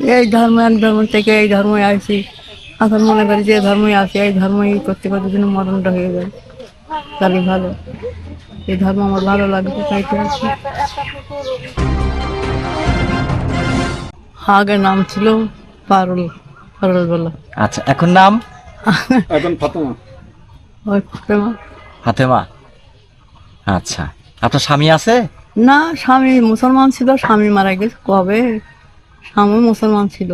এই ধর্ম এক ধর্ম থেকে এই ধর্মে আসি। এখন মনে করি যে ধর্মই আসি এই ধর্মই করতে করতে যেন মরণটা হয়ে যায়। তাহলে ভালো। এই ধর্ম আমার ভালো লাগবে তাই তো আছি। আগে নাম ছিল পারুল পারুল বলা। আচ্ছা এখন নাম? এখন ফাতেমা। ওই প্রেমা ফাতেমা। আচ্ছা। আপনার স্বামী আছে? না স্বামী মুসলমান ছিল স্বামী মারা গেছে। কবে? স্বামী মুসলমান ছিল।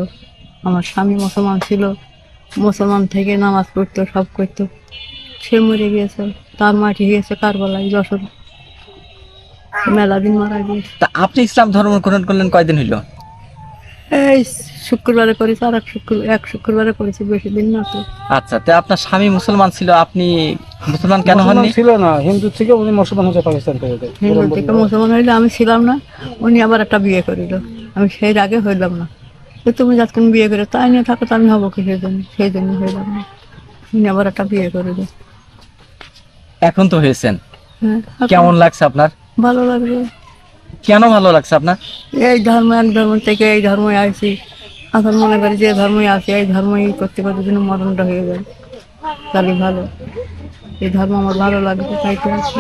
আমার স্বামী মুসলমান ছিল। মুসলমান থেকে নামাজ পড়তো সব করতো। সে মরে গিয়েছে তার মাটি গিয়েছে কারবালায় যশোর। মেলা দিন মারা গিয়েছে। তা আপনি ইসলাম ধর্ম গ্রহণ করলেন কয়দিন হইল? এই শুক্রবারে করেছে আর এক শুক্র এক শুক্রবারে করেছে বেশি দিন না তো। আচ্ছা তা আপনার স্বামী মুসলমান ছিল আপনি মুসলমান কেন হননি? ছিল না হিন্দু থেকে উনি মুসলমান পাকিস্তান থেকে। হিন্দু থেকে মুসলমান হইলে আমি ছিলাম না উনি আবার একটা বিয়ে করিল। আমি সেই আগে হইলাম না। তো তুমি যতক্ষণ বিয়ে করে তাই নিয়ে থাকো তো আমি হব কি সেই জন্য সেই জন্য হইলাম না। উনি আবার একটা বিয়ে করিল এখন তো হয়েছেন। হ্যাঁ কেমন লাগছে আপনার? ভালো লাগবে কেন ভালো লাগছে আপনার? এই ধর্ম এক ধর্ম থেকে এই ধর্মে আসি। এখন মনে করি যে ধর্মই আসি এই ধর্মই করতে করতে যেন মরণটা হয়ে যায়। তাহলে ভালো। এই ধর্ম আমার ভালো লাগবে তাই তো আছি।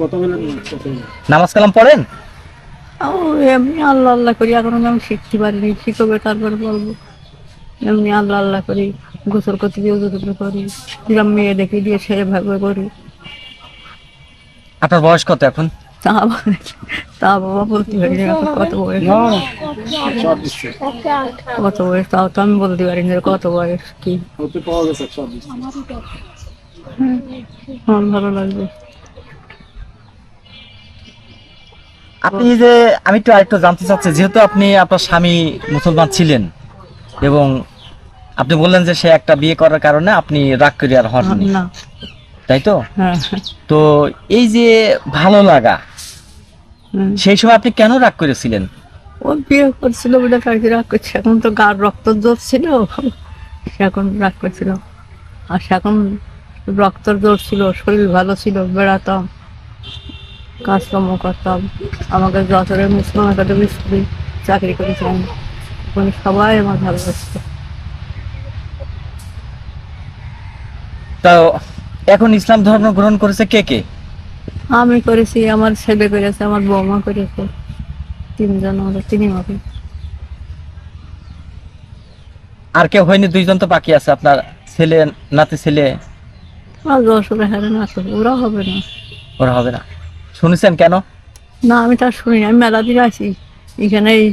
কত নামাজ কালাম পড়েন? ও এমনি আল্লাহ আল্লাহ করি এখন আমি শিখতে পারিনি। শিখবে তারপরে বলব। এমনি আল্লাহ আল্লাহ করি গোসল করতে দিয়ে গোসল করি যেরকম মেয়ে দেখে দিয়ে ছেড়ে ভাবে করি। আপনার বয়স কত এখন? কত বয়স আপনি যে, আমি একটু আরেকটু জানতে চাচ্ছি, যেহেতু আপনি আপনার স্বামী মুসলমান ছিলেন এবং আপনি বললেন যে সে একটা বিয়ে করার কারণে আপনি রাগ করে আর হননি। না। তাই তো? হ্যাঁ। তো এই যে ভালো লাগা সেই সময় আপনি কেন রাগ করেছিলেন? ও বিয়ে করছিল বলে কাজে রাগ করছে। এখন তো গার রক্ত জোর ছিল সে এখন রাগ করছিল। আর এখন রক্তর জোর ছিল শরীর ভালো ছিল বেড়াতাম কাজকর্ম করতাম। আমাকে যতরে মুসলিম একাডেমি স্কুলে চাকরি করেছিলাম। ওখানে সবাই আমার ভালোবাসত। তো এখন ইসলাম ধর্ম গ্রহণ করেছে কে কে? আমি করেছি আমার ছেলে করেছে আমার বৌমা করেছে। তিনজন আমরা তিনি মাকে আর কেউ হয়নি দুইজন তো বাকি আছে আপনার ছেলে নাতি ছেলে? আর যশোরে হারে না তো ওরা হবে না। ওরা হবে না। শুনেছেন কেন? না আমি তার শুনি আমি মেলা দিন আছি। এখানে এই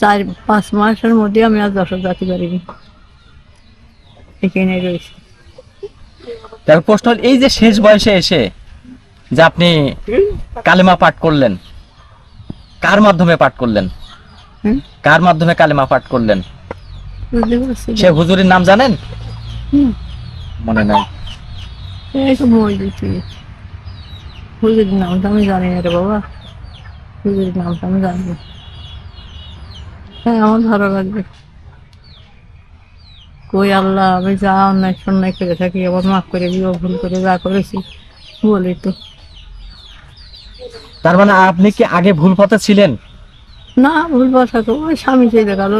চার পাঁচ মাসের মধ্যে আমি আর দশক জাতি পারিনি। এখানে রয়েছি। তার প্রশ্ন হল, এই যে শেষ বয়সে এসে যে আপনি কালেমা পাঠ করলেন কার মাধ্যমে পাঠ করলেন? কার মাধ্যমে কালেমা পাঠ করলেন? সে হুজুরের নাম জানেন। মনে নাই। এই তো মই দিচ্ছি। হুজুর নামটা আমি জানি না রে বাবা। হুজুর নামটা আমি জানি না। হ্যাঁ আমার ভালো লাগবে কই আল্লাহ আমি যা অন্যায় সন্ন্যায় করে থাকি আবার মাফ করে দিও ভুল করে যা করেছি বলি তো। তার মানে আপনি কি আগে ভুল পথে ছিলেন? না ভুল বাসা তো ওই স্বামী ছেলে গেল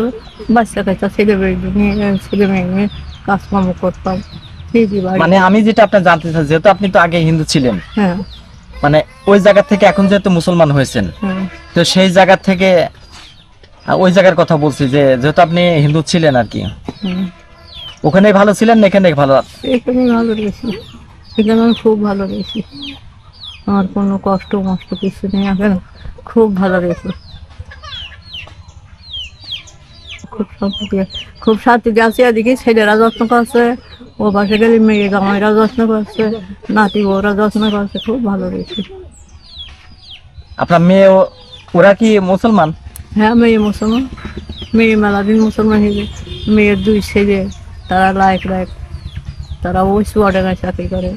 বাচ্চা কাচ্চা ছেলে মেয়ে নিয়ে ছেলে মেয়ে নিয়ে কাজকর্ম করতাম মানে আমি যেটা আপনার জানতে চাই যেহেতু আপনি তো আগে হিন্দু ছিলেন হ্যাঁ। মানে ওই জায়গা থেকে এখন যেহেতু মুসলমান হয়েছেন হ্যাঁ। তো সেই জায়গা থেকে ওই জায়গার কথা বলছি যে যেহেতু আপনি হিন্দু ছিলেন আর কি হুম। ওখানে ভালো ছিলেন না এখানে ভালো? এখানে ভালো রয়েছি। এখানে আমি খুব ভালো রয়েছি। আমার কোনো কষ্ট মষ্ট কিছু নেই। এখন খুব ভালো রয়েছে। খুব শান্তি খুব শান্তিতে আছি এদিকে। ছেলেরা যত্ন করছে। ও পাশে গেলে মেয়ে জামাইরা যত্ন করছে। নাতি বউরা যত্ন করছে। খুব ভালো রয়েছে। আপনার মেয়ে ওরা কি মুসলমান? হ্যাঁ মেয়ে মুসলমান। মেয়ে মেলা দিন মুসলমান হয়ে মেয়ের দুই ছেলে। তারা লাইক লাইক তারা ওই সুয়াডাঙ্গায় চাকরি করে।